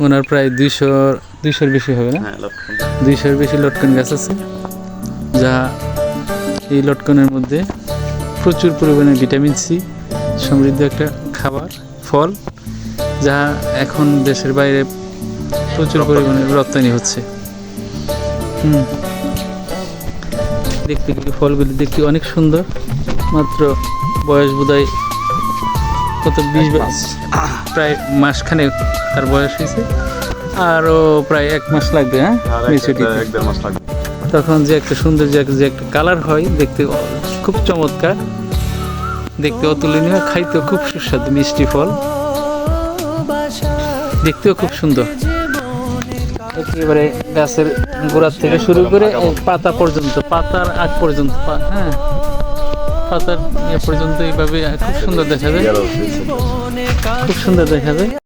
ওনার প্রায় দুইশো দুইশোর বেশি হবে না? হ্যাঁ দুইশোর বেশি লটকন গাছ আছে যা এই লটকনের মধ্যে প্রচুর পরিমাণে ভিটামিন সি সমৃদ্ধ একটা খাবার ফল যা এখন দেশের বাইরে প্রচুর পরিমাণে রপ্তানি হচ্ছে। হুম। দেখতে কিন্তু ফলগুলি দেখতে অনেক সুন্দর মাত্র বয়স বোধহয় কত বিশ প্রায় মাসখানে তার বয়স হয়েছে। আরও প্রায় এক মাস লাগবে হ্যাঁ? তখন যে একটা সুন্দর যে একটা- যে একটা কালার হয় দেখতে খুব চমৎকার। দেখতে অতুলনীয় খাইতেও খুব সুস্বাদু মিষ্টি ফল। দেখতেও খুব সুন্দর। একেবারে গাছের গোড়ার থেকে শুরু করে পাতা পর্যন্ত পাতার আগ পর্যন্ত হ্যাঁ? পাতার ইয়ে পর্যন্ত এইভাবে খুব সুন্দর দেখা যায়। খুব সুন্দর দেখা যায়।